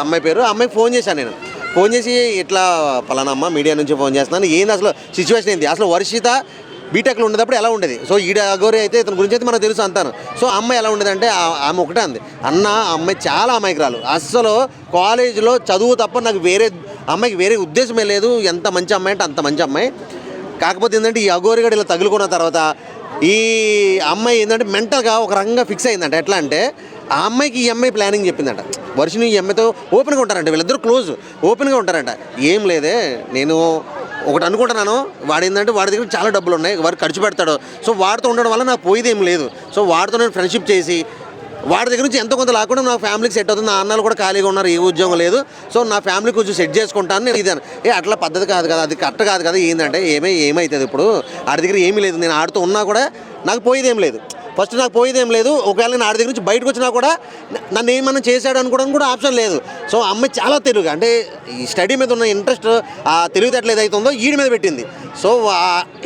అమ్మాయి పేరు ఆ అమ్మాయికి ఫోన్ చేశాను నేను. ఫోన్ చేసి ఇట్లా పలానా అమ్మ మీడియా నుంచి ఫోన్ చేస్తున్నాను. ఏంది అసలు సిచ్యువేషన్ ఏంది? అసలు వర్షిత బీటెక్లో ఉండేటప్పుడు ఎలా ఉండేది? సో ఈడ అగోరి అయితే ఇతని గురించి అయితే మనకు తెలుసు అంతాను. సో అమ్మాయి ఎలా ఉండేది అంటే ఆ- ఆమె ఒకటే అంది. అన్న అమ్మాయి చాలా అమాయకురాలు. అస్సలు కాలేజీలో చదువు తప్ప నాకు వేరే అమ్మాయికి వేరే ఉద్దేశమే లేదు. ఎంత మంచి అమ్మాయి అంటే అంత మంచి అమ్మాయి. కాకపోతే ఏంటంటే ఈ అగోరిగడ ఇలా తగులుకున్న తర్వాత ఈ అమ్మాయి ఏంటంటే మెంటల్గా ఒక రకంగా ఫిక్స్ అయిందంట. ఎట్లా అంటే ఆ అమ్మాయికి ఈ అమ్మాయి ప్లానింగ్ చెప్పిందంట. వర్షిని ఈ అమ్మాయితో ఓపెన్గా ఉంటారంట వీళ్ళిద్దరు క్లోజ్ ఓపెన్గా ఉంటారంట. ఏం లేదే నేను ఒకటి అనుకుంటున్నాను వాడు ఏంటంటే వాడి దగ్గర చాలా డబ్బులు ఉన్నాయి వాడు ఖర్చు పెడతాడు. సో వాడితో ఉండడం వల్ల నాకు పోయేది ఏం లేదు. సో వాడితో నేను ఫ్రెండ్షిప్ చేసి వాడి దగ్గర నుంచి ఎంతో కొంత లాకుండా నా ఫ్యామిలీకి సెట్ అవుతుంది. నా అన్నలు కూడా ఖాళీగా ఉన్నారు ఏ ఉద్యోగం లేదు. సో నా ఫ్యామిలీ కొంచెం సెట్ చేసుకుంటాను నేను ఇదాను. ఏ అట్లా పద్ధతి కాదు కదా అది కరెక్ట్ కాదు కదా ఏంటంటే ఏమై ఏమవుతుంది ఇప్పుడు? ఆడి దగ్గర ఏమీ లేదు నేను ఆడుతూ ఉన్నా కూడా నాకు పోయేది ఏం లేదు. ఫస్ట్ నాకు పోయేదేం లేదు. ఒకవేళ నేను ఆడి దగ్గర నుంచి బయటకు వచ్చినా కూడా నన్ను ఏమన్నా చేశాడు అనుకోవడానికి కూడా ఆప్షన్ లేదు. సో ఆ అమ్మాయి చాలా తెలుగు. అంటే ఈ స్టడీ మీద ఉన్న ఇంట్రెస్ట్ ఆ తెలివితేటలు ఏదైతే ఉందో ఈడి మీద పెట్టింది. సో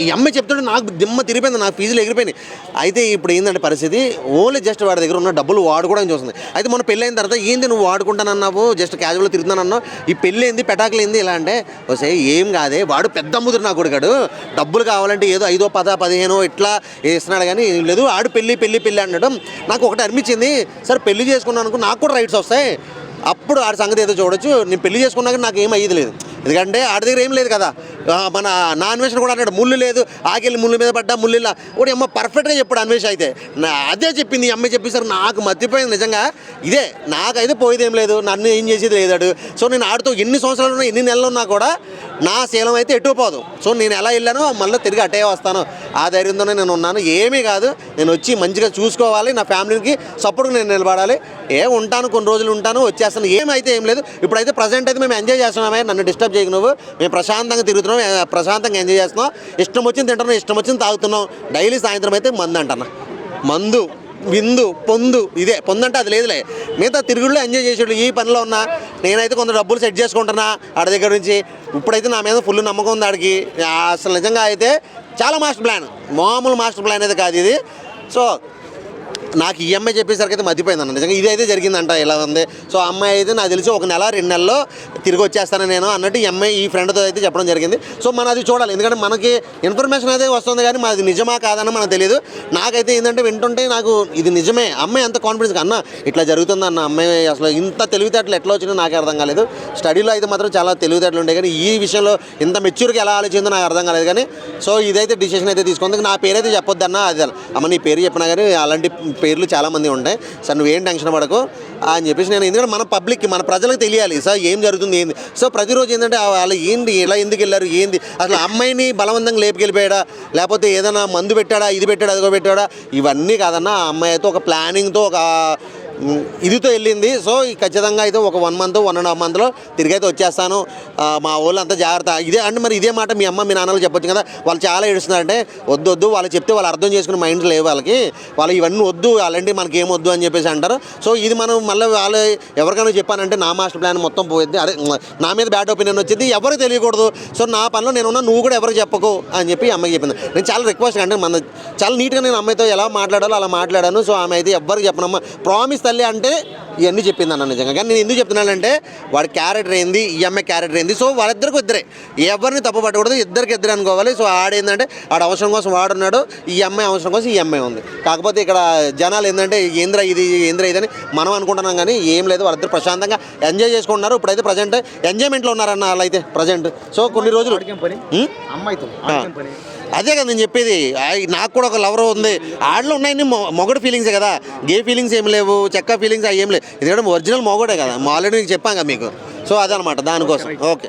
ఈ అమ్మాయి చెప్తుంటే నాకు దిమ్మ తిరిగిపోయింది. నాకు ఫీజులు ఎగిరిపోయినాయి. అయితే ఇప్పుడు ఏంటంటే పరిస్థితి ఓన్లీ జస్ట్ వాడి దగ్గర ఉన్న డబ్బులు వాడుకోవడానికి చూస్తుంది. అయితే మన పెళ్ళైన తర్వాత ఏంది నువ్వు వాడుకుంటానన్నావు జస్ట్ క్యాజువల్ తిరుగుతానన్నావు ఈ పెళ్ళి ఏంది పెటాకులు ఏంది ఇలా అంటే వస్తే ఏం కాదే వాడు పెద్ద ముదురు నా కొడుకాడు డబ్బులు కావాలంటే ఏదో ఐదో పద పదిహేనో ఇట్లా ఇస్తున్నాడు కానీ ఏం లేదు ఆడు పెళ్ళి పెళ్ళి పెళ్ళి అనడం నాకు ఒకటి అనిపించింది సరే పెళ్ళి చేసుకున్నాను అనుకో నాకు కూడా రైట్స్ వస్తాయి. అప్పుడు ఆడి సంగతి ఏదో చూడొచ్చు నేను పెళ్ళి చేసుకున్నాక నాకు ఏం అయ్యేది లేదు. ఎందుకంటే ఆడి దగ్గర ఏం లేదు కదా. మన నా అన్వేషణ కూడా అన్నాడు ముళ్ళు లేదు ఆకెళ్ళి ముళ్ళు మీద పడ్డా ముళ్ళు ఇలా. కూడా అమ్మ పర్ఫెక్ట్గా చెప్పాడు అన్వేష అయితే. నా అదే చెప్పింది అమ్మ అమ్మాయి చెప్పేసరికి నాకు మర్చిపోయింది నిజంగా. ఇదే నాకైతే పోయేది ఏం లేదు నన్ను ఏం చేసేది లేదాడు సో నేను ఆడుతూ ఎన్ని సంవత్సరాలు ఉన్నా ఎన్ని నెలలు ఉన్నా కూడా నా శీలం అయితే ఎటు పోదు. సో నేను ఎలా వెళ్ళానో మళ్ళీ తిరిగి అటే వస్తాను. ఆ ధైర్యంతోనే నేను ఉన్నాను. ఏమీ కాదు నేను వచ్చి మంచిగా చూసుకోవాలి నా ఫ్యామిలీకి సపోర్ట్గా నేను నిలబడాలి. ఏ ఉంటాను కొన్ని రోజులు ఉంటాను వచ్చేస్తాను. ఏమైతే ఏం లేదు. ఇప్పుడైతే ప్రజెంట్ అయితే మేము ఎంజాయ్ చేస్తున్నామే నన్ను డిస్టర్బ్ చేయకు నువ్వు. మేము ప్రశాంతంగా తిరుగుతున్నాం ప్రశాంతంగా ఎంజాయ్ చేస్తున్నాం. ఇష్టం వచ్చింది తింటున్నాం ఇష్టం వచ్చింది తాగుతున్నాం. డైలీ సాయంత్రం అయితే మందు అంటన్నా. మందు. విందు పొందు ఇదే. పొందు అంటే అది లేదులే. మిగతా తిరుగుళ్ళు ఎంజాయ్ చేసేవాళ్ళు ఈ పనిలో ఉన్నా నేనైతే కొంత డబ్బులు సెట్ చేసుకుంటున్నా ఆడి దగ్గర నుంచి. ఇప్పుడైతే నా మీద ఫుల్ నమ్మకం ఉంది ఆడికి. అసలు నిజంగా అయితే చాలా మాస్టర్ ప్లాన్ మామూలు మాస్టర్ ప్లాన్ అయితే కాదు ఇది. సో నాకు ఈ అమ్మాయి చెప్పేసరికి అయితే మర్చిపోయింది అన్న నిజంగా ఇది అయితే జరిగిందంట ఇలా ఉంది? సో అమ్మాయి అయితే నాకు తెలిసి ఒక నెల రెండు నెలల్లో తిరిగి వచ్చేస్తాను నేను అన్నట్టు ఈ అమ్మాయి ఈ ఫ్రెండ్తో అయితే చెప్పడం జరిగింది. సో మనం అది చూడాలి. ఎందుకంటే మనకి ఇన్ఫర్మేషన్ అయితే వస్తుంది కానీ మాది నిజమా కాదని మనకు తెలియదు. నాకైతే ఏంటంటే వింటుంటే నాకు ఇది నిజమే. అమ్మాయి అంత కాన్ఫిడెన్స్ అన్న ఇట్లా జరుగుతుంది అన్న అమ్మాయి అసలు ఇంత తెలివితేటలు ఎట్లా వచ్చినా నాకు అర్థం కాలేదు. స్టడీలో అయితే మాత్రం చాలా తెలివితేటలు ఉండే కానీ ఈ విషయంలో ఇంత మెచ్యూర్గా ఎలా ఆలోచిందో నాకు అర్థం కాలేదు కానీ సో ఇదైతే డిసిషన్ అయితే తీసుకుంది. నా పేరైతే చెప్పొద్దన్న అది అమ్మ నీ పేరు చెప్పినా కానీ అలాంటి పేర్లు చాలామంది ఉంటాయి. సార్ నువ్వేం టెన్షన్ పడకు. అని చెప్పేసి నేను ఎందుకంటే మన పబ్లిక్కి మన ప్రజలకు తెలియాలి. సార్ ఏం జరుగుతుంది ఏంది? సో ప్రతిరోజు ఏంటంటే వాళ్ళు ఏంది ఇలా ఎందుకు వెళ్ళారు ఏంది? అసలు అమ్మాయిని బలవంతంగా లేపుకెళ్ళిపోయాడా? లేకపోతే ఏదైనా మందు పెట్టాడా ఇది పెట్టాడా అదిగో పెట్టాడా? ఇవన్నీ కాదన్నా ఆ అమ్మాయితో ఒక ప్లానింగ్తో ఒక ఇదితో వెళ్ళింది. సో ఈ ఖచ్చితంగా అయితే ఒక one month one and half మంత్లో అయితే వచ్చేస్తాను. మా వాళ్ళంతా జాగ్రత్త. ఇదే అంటే మరి ఇదే మాట మీ అమ్మ మీ నాన్నలు చెప్పొచ్చు కదా. వాళ్ళు చాలా ఏడుస్తున్నారంటే వద్దు వద్దు. వాళ్ళు చెప్తే వాళ్ళు అర్థం చేసుకునే మైండ్ లేవు వాళ్ళకి. వాళ్ళు ఇవన్నీ వద్దు అలాంటివి మనకి ఏం వద్దు అని చెప్పేసి అంటారు. సో ఇది మనం మళ్ళీ వాళ్ళు ఎవరికైనా చెప్పానంటే నా మాస్టర్ ప్లాన్ మొత్తం పోయింది. అదే నా మీద బ్యాడ్ ఒపీనియన్ వచ్చింది ఎవరికి తెలియకూడదు. సో నా పనిలో నేను ఉన్నా నువ్వు కూడా ఎవరికి చెప్పకు అని చెప్పి అమ్మకి చెప్పింది. నేను చాలా రిక్వెస్ట్ అంటే మన చాలా నీట్గా నేను అమ్మాయితో ఎలా మాట్లాడాలో అలా మాట్లాడాను. సో ఆమె అయితే ఎవరికి చెప్పనమ్మా. ప్రామిస్ తల్లి అంటే ఇవన్నీ చెప్పింది అన్న నిజంగా. కానీ నేను ఎందుకు చెప్తున్నానంటే వాడి క్యారెక్టర్ ఏంది ఈ అమ్మాయి క్యారెక్టర్ ఏంది. సో వాళ్ళిద్దరికి ఇద్దరే. ఎవరిని తప్పు పట్టకూడదు ఇద్దరికి ఇద్దరు అనుకోవాలి. సో ఆడేందంటే ఆడ అవసరం కోసం వాడున్నాడు ఈ అమ్మాయి అవసరం కోసం ఈ అమ్మాయి ఉంది. కాకపోతే ఇక్కడ జనాలు ఏంటంటే ఏంద్ర ఇది ఏంద్ర ఇది అని మనం అనుకుంటున్నాం కానీ ఏం లేదు. వాళ్ళిద్దరు ప్రశాంతంగా ఎంజాయ్ చేసుకుంటున్నారు. ఇప్పుడైతే ప్రజెంట్ ఎంజాయ్మెంట్లో ఉన్నారన్న వాళ్ళైతే ప్రజెంట్ సో కొన్ని రోజులు? అమ్మాయితో అదే కదా నేను చెప్పేది. నాకు కూడా ఒక లవర్ ఉంది. ఆడలో ఉన్నాయని మొగడు ఫీలింగ్స్ కదా. గే ఫీలింగ్స్ ఏం లేవు చెక్క ఫీలింగ్స్ అవి ఏం లేవు. ఎందుకంటే ఒరిజినల్ మొగడే కదా. ఆల్రెడీ మీకు చెప్పాం కదా మీకు. సో అదనమాట దానికోసం. ఓకే